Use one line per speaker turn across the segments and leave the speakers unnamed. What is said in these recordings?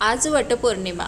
आज वटपौर्णिमा.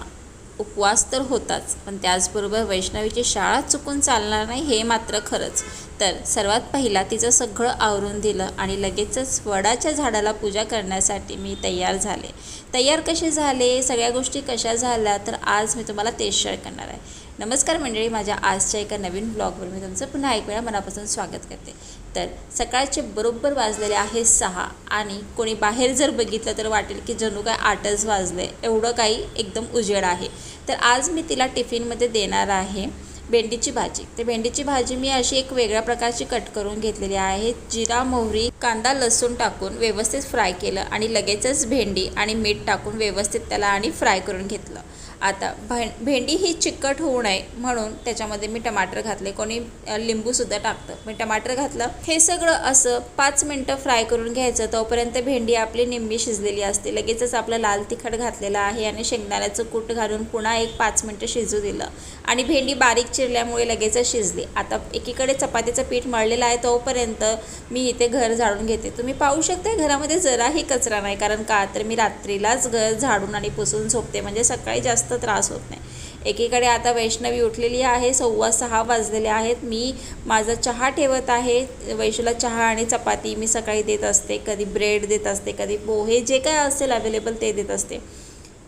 उपवास तर होताच पण त्याचबरोबर वैष्णवीची शाळा चुकून चालणार नाही हे मात्र खरंच. तर सर्वात पहिला तिचं सगळं आवरून दिलं आणि लगेचच वडाच्या झाडाला पूजा करण्यासाठी मी तयार झाले. तयार कसे झाले सगळ्या गोष्टी कशा झाल्या तर आज मी तुम्हाला तेच शेअर करणार आहे. नमस्कार मंडळी माझ्या आजच्या एका नवीन ब्लॉगवर मी तुमचं पुन्हा एक वेळा मनापासून स्वागत करते. तर सकाळचे बरोबर वाजलेले आहे सहा आणि कोणी बाहेर जर बघितलं तर वाटेल की जणू काय आठच वाजले एवढं काही एकदम उजेड आहे. तर आज मी तिला टिफिनमध्ये देणार आहे. भेंडीची भाजी. तर भेंडीची भाजी मी अशी एक वेगळ्या प्रकारची कट करून घेतलेली आहे. जिरा मोहरी कांदा लसूण टाकून व्यवस्थित फ्राय केलं आणि लगेचच भेंडी आणि मीठ टाकून व्यवस्थित त्याला आणि फ्राय करून घेतलं. आता भे भेंडी ही चिकट होऊ नये म्हणून त्याच्यामध्ये मी टमाटर घातले. कोणी लिंबूसुद्धा टाकतं. मी टमाटर घातलं. हे सगळं असं पाच मिनटं फ्राय करून घ्यायचं. तोपर्यंत भेंडी आपली निंबी शिजलेली असते. लगेचच आपलं लाल तिखट घातलेलं आहे आणि शेंगदाण्याचं कूट घालून पुन्हा एक पाच मिनटं शिजू दिलं. आणि भेंडी बारीक चिरल्यामुळे लगेचच शिजली. आता एकीकडे चपातीचं पीठ मळलेलं आहे तोपर्यंत मी इथे घर झाडून घेते. तुम्ही पाहू शकता घरामध्ये जराही कचरा नाही. कारण का तर मी रात्रीलाच घर झाडून आणि पुसून झोपते. म्हणजे सकाळी जास्त त्रास होत नाही. एकीकडे आता वैष्णवी उठलेली आहे सव्वा सहा वाजलेले आहेत. मी माझा चहा ठेवत आहे. वैशूला चहा आणि चपाती मी सकाळी देत असते कधी ब्रेड देत असते कधी पोहे जे काय असेल अवेलेबल ते देत असते.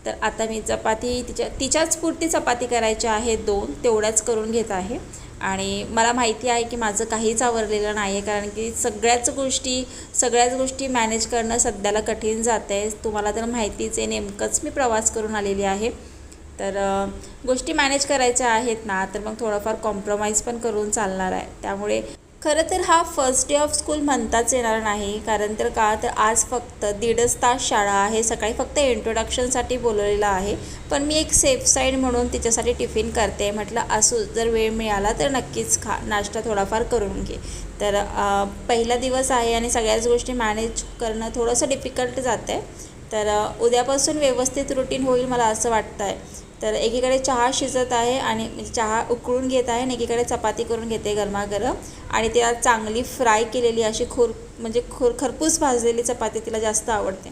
तर आता मी चपाती तिच्या तिच्याच पुरती चपाती करायच्या आहे दोन तेवढ्याच करून घेत आहे. आणि मला माहिती आहे की माझं काहीच आवरलेलं नाही आहे कारण की सगळ्याच गोष्टी सगळ्याच गोष्टी मॅनेज करणं सध्याला कठीण जात आहे तुम्हाला तर माहितीच आहे नेमकंच मी प्रवास करून आलेली आहे. तर गोष्टी मॅनेज करायच्या आहेत ना तर मग थोडंफार कॉम्प्रोमाइज पण करून चालणार आहे. त्यामुळे खरं तर हा फर्स्ट डे ऑफ स्कूल म्हणताच येणार नाही. कारण तर का तर आज फक्त दीडच तास शाळा आहे. सकाळी फक्त इंट्रोडक्शनसाठी बोलवलेलं आहे. पण मी एक सेफ साईड म्हणून तिच्यासाठी टिफिन करते. म्हटलं असू जर वेळ मिळाला तर नक्कीच खा नाश्ता थोडाफार करून घे. तर पहिला दिवस आहे आणि सगळ्याच गोष्टी मॅनेज करणं थोडंसं डिफिकल्ट जातं आहे तर उद्यापासून व्यवस्थित रुटीन होईल मला असं वाटतं आहे तर एकीकडे चहा शिजत आहे आणि म्हणजे चहा उकळून घेत आहे आणि एकीकडे चपाती करून घेते गरमागरम. आणि तिला चांगली फ्राय केलेली अशी खोर म्हणजे खोर खरपूस भाजलेली चपाती तिला जास्त आवडते.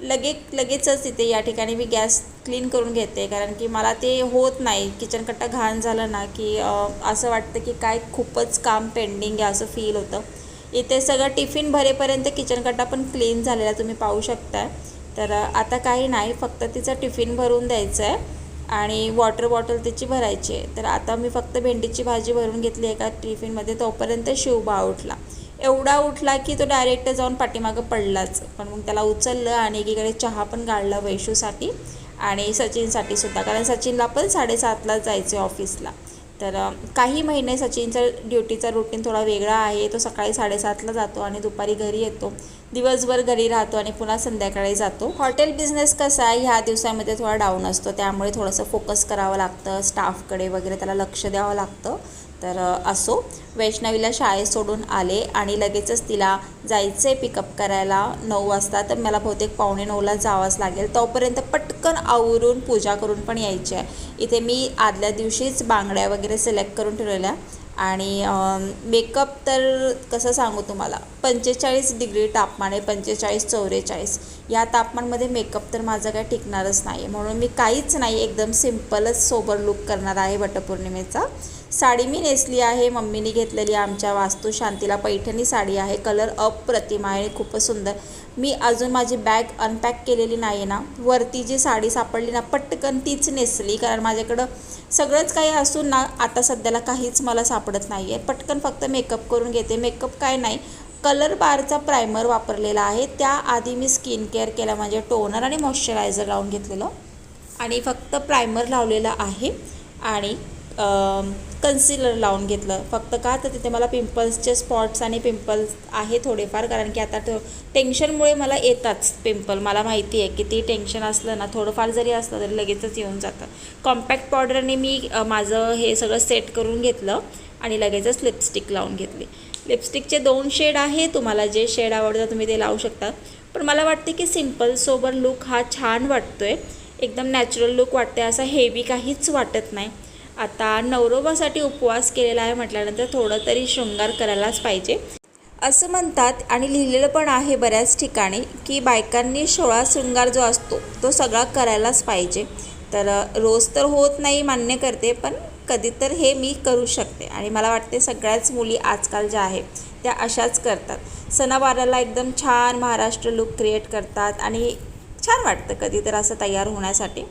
लगे लगेचच तिथे या ठिकाणी मी गॅस क्लीन करून घेते कारण की मला ते होत नाही. किचन कट्टा घाण झालं ना की असं वाटतं की काय खूपच काम पेंडिंग आहे असं फील होतं. इथे सगळं टिफिन भरेपर्यंत किचन कट्टा पण क्लीन झालेला तुम्ही पाहू शकता तर आता काही नाही फक्त तिचं टिफिन भरून द्यायचं आहे आणि वॉटर बॉटल त्याची भरायची आहे. तर आता मी फक्त भेंडीची भाजी भरून घेतली एका टिफिनमध्ये तोपर्यंत शिवबा उठला. एवढा उठला की तो डायरेक्ट जाऊन पाठीमागं पडलाच. पण मग त्याला उचललं आणि एकीकडे चहा पण काढला वैशूसाठी आणि सचिनसाठी सुद्धा. कारण सचिनला पण साडेसातला जायचं आहे ऑफिसला तर काही महिने सचिनचा ड्युटीचा रुटीन थोडा वेगळा आहे. तो सकाळी साडेसातला जातो आणि दुपारी घरी येतो. दिवसभर घरी राहतो आणि पुन्हा संध्याकाळी जातो. हॉटेल बिझनेस कसा आहे? ह्या दिवसामध्ये थोडा डाऊन असतो. त्यामुळे थोडंसं फोकस करावं लागतं. स्टाफकडे वगैरे त्याला लक्ष द्यावं लागतं. तर असो. वैष्णवीला शाळेत सोडून आले आणि लगेचच तिला जायचं आहे पिकअप करायला नऊ वाजता. तर मला बहुतेक पावणे नऊला जावंच लागेल. तोपर्यंत पटकन आवरून पूजा करून पण यायची आहे इथे मी आदल्या दिवशीच बांगड्या वगैरे सिलेक्ट करून ठेवलेल्या. आणि मेकअप तर कसं सांगू तुम्हाला? पंचेचाळीस डिग्री तापमान आहे पंचेचाळीस चौवेचाळीस. या तापमानमध्ये मेकअप तर माझं काय टिकणारच नाही म्हणून मी काहीच नाही एकदम सिम्पलच सोबर लुक करणार आहे वटपौर्णिमेचा. साडी मी नेसली आहे मम्मीने घेतलेली आमच्या वास्तू शांतीला पैठणी साडी आहे. कलर अप्रतिम आहे खूपच सुंदर. मी अजून माझी बॅग अनपॅक केलेली नाही आहे ना. वरती जी साडी सापडली ना पटकन तीच नेसली. कारण माझ्याकडं सगळंच काही असून ना आता सध्याला काहीच मला सापडत नाही आहे पटकन फक्त मेकअप करून घेते. मेकअप काय नाही कलर बारचा प्रायमर वापरलेला आहे. त्याआधी मी स्किन केअर केला म्हणजे टोनर आणि मॉइश्चरायझर लावून घेतलेलं. आणि फक्त प्रायमर लावलेलं आहे. आणि कन्सिलर लावून घेतलं. फक्त का? तर तिथे मला पिंपल्सचे स्पॉट्स आणि पिंपल्स आहे थोडेफार कारण की आता टेन्शनमुळे मला येतात पिंपल मला माहिती आहे किती टेन्शन असलं ना थोडंफार जरी असलं तरी लगेचच येऊन जातं. कॉम्पॅक्ट पावडरने मी माझं हे सगळं सेट करून घेतलं आणि लगेचच लिपस्टिक लावून घेतली. लिपस्टिकचे दोन शेड आहे तुम्हाला जे शेड आवडतं तुम्ही ते लावू शकता. पण मला वाटते की सिंपल सोबर लुक हा छान वाटतो आहे एकदम नॅचरल लुक वाटते असा हेवी काहीच वाटत नाही. आता नवरोबासाठी उपवास केलेला आहे म्हटल्यानंतर थोडं तरी शृंगार करायलाच पाहिजे. असं म्हणतात आणि लिहिलेलं पण आहे बऱ्याच ठिकाणी की बायकांनी सोळा शृंगार जो असतो तो सगळा करायलाच पाहिजे. तर रोज तर होत नाही मान्य करते पण कधी तर हे मी करू शकते आणि मला वाटते सगळ्याच मुली आजकाल ज्या आहेत त्या अशाच करतात. सणावाराला एकदम छान महाराष्ट्र लुक क्रिएट करतात आणि छान वाटतं कधी तर असं तयार होण्यासाठी.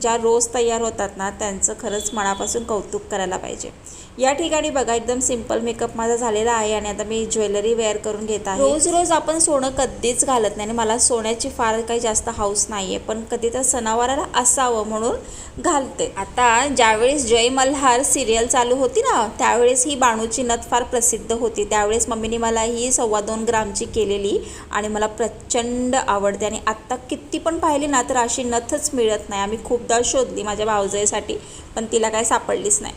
ज्या रोज तयार होतात ना त्यांचं खरंच मनापासून कौतुक करायला पाहिजे. या ठिकाणी बघा एकदम सिंपल मेकअप माझा झालेला आहे आणि आता मी ज्वेलरी वेअर करून घेत आहे. रोज रोज आपण सोनं कधीच घालत नाही आणि मला सोन्याची फार काही जास्त हाऊस नाही आहे पण कधी तर सणावाराला असावं म्हणून घालते. आता ज्यावेळेस जय मल्हार सिरियल चालू होती ना त्यावेळेस ही बाणूची नथ फार प्रसिद्ध होती. त्यावेळेस मम्मीने मला ही सव्वा दोन ग्रामची केलेली आणि मला प्रचंड आवडते. आणि आत्ता किती पण पाहिली ना तर अशी नथच मिळत नाही. आम्ही खूप खूपदा शोधली माझ्या भावजयसाठी पण तिला काय सापडलीच नाही.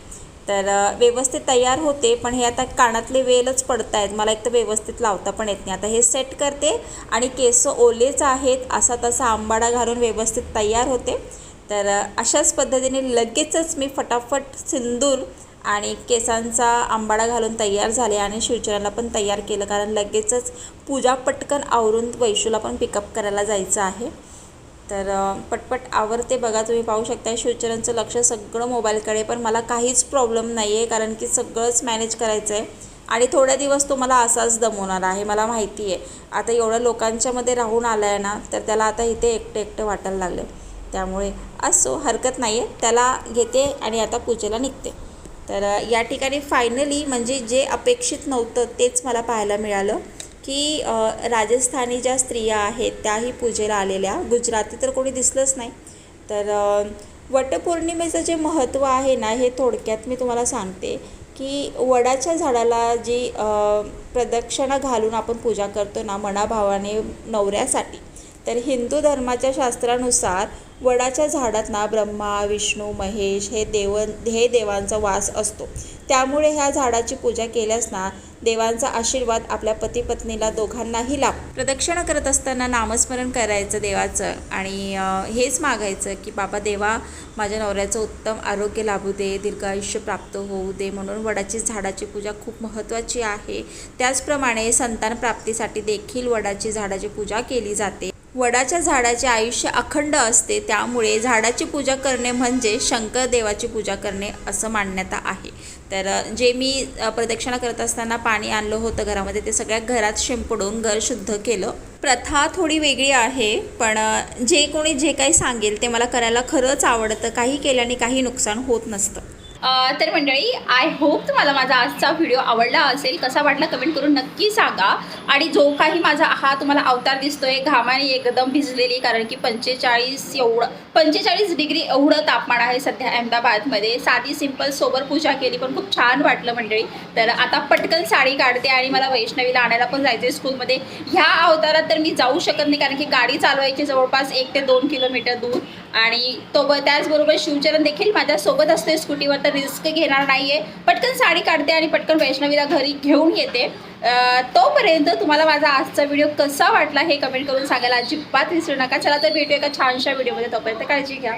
तर व्यवस्थित तयार होते पण हे आता कानातले वेलच पडत आहेत मला एक तर व्यवस्थित लावता पण येत नाही. आता हे सेट करते आणि केस ओलेच आहेत असा तसा आंबाडा घालून व्यवस्थित तयार होते. तर अशाच पद्धतीने लगेचच मी फटाफट सिंदूर आणि केसांचा आंबाडा घालून तयार झाले आणि शिवचराला पण तयार केलं. कारण लगेचच पूजा पटकन आवरून वैशूला पण पिकअप करायला जायचं आहे. तर पटपट आवरते बघा तुम्ही पाहू शकता शिवचरणचं लक्ष सगळं मोबाईलकडे पण मला काहीच प्रॉब्लेम नाही आहे कारण की सगळंच मॅनेज करायचं आहे आणि थोड्या दिवस तो मला असाच दमवणार आहे मला माहिती आहे. आता एवढ्या लोकांच्यामध्ये राहून आला आहे ना तर त्याला आता इथे एकटं एकटं वाटायला लागलं त्यामुळे असो हरकत नाही आहे त्याला घेते आणि आता पूजेला निघते. तर या ठिकाणी फायनली म्हणजे जे अपेक्षित नव्हतं तेच मला पाहायला मिळालं. की राजस्थानी ज्या स्त्रिया आहेत त्याही पूजेला आलेल्या. गुजराती तर कोणी दिसलंच नाही. तर वटपौर्णिमेचं जे महत्त्व आहे ना हे थोडक्यात मी तुम्हाला सांगते की वडाच्या झाडाला जी प्रदक्षिणा घालून आपण पूजा करतो ना मनाभावाने नवऱ्यासाठी तर हिंदू धर्माच्या शास्त्रानुसार वडाच्या झाडात ना ब्रह्मा विष्णू महेश हे देव हे देवांचा वास असतो. त्यामुळे ह्या झाडाची पूजा केल्यास ना देवांचा आशीर्वाद आपल्या पती पत्नीला दोघांनाही लाभ. प्रदक्षिणा करत असताना नामस्मरण करायचं देवाचं आणि हेच मागायचं की बाबा देवा माझ्या नवऱ्याचं उत्तम आरोग्य लाभू दे दीर्घ आयुष्य प्राप्त होऊ दे म्हणून वडाची झाडाची पूजा खूप महत्त्वाची आहे. त्याचप्रमाणे संतान प्राप्तीसाठी देखील वडाची झाडाची पूजा केली जाते. वडाच्या झाडाचे आयुष्य अखंड असते त्यामुळे झाडाची पूजा करणे म्हणजे शंकर देवाची पूजा करणे असं मान्यता आहे. तर जे मी प्रदक्षिणा करत असताना पाणी आणलं होतं घरामध्ये ते सगळ्या घरात शिंपडून घर शुद्ध केलं. प्रथा थोडी वेगळी आहे पण जे कोणी जे काही सांगेल ते मला करायला खरंच आवडतं. काही केल्याने काही नुकसान होत नसतं.
तर मंडळी आय होप तुम्हाला माझा आजचा व्हिडिओ आवडला असेल कसा वाटला कमेंट करून नक्की सांगा. आणि जो काही माझा हा तुम्हाला अवतार दिसतोय घामाने एकदम भिजलेली कारण की पंचेचाळीस एवढं पंचेचाळीस डिग्री एवढं तापमान आहे सध्या अहमदाबादमध्ये. साधी सिंपल सोबर पूजा केली पण खूप छान वाटलं मंडळी. तर आता पटकन साडी काढते आणि मला वैष्णवीला आणायला पण जायचं आहे स्कूलमध्ये ह्या अवतारात तर मी जाऊ शकत नाही कारण की गाडी चालवायची जवळपास एक ते दोन किलोमीटर दूर. आणि तो त्याचबरोबर शिवचरण देखील माझ्यासोबत असते स्कूटीवर तर रिस्क घेणार नाही आहे पटकन साडी काढते आणि पटकन वैष्णवीला घरी घेऊन येते. तोपर्यंत तुम्हाला माझा आजचा व्हिडिओ कसा वाटला हे कमेंट करून सांगायला अजिबात विसरू नका. चला तर भेटूया एका छानशा व्हिडिओमध्ये तोपर्यंत काळजी घ्या.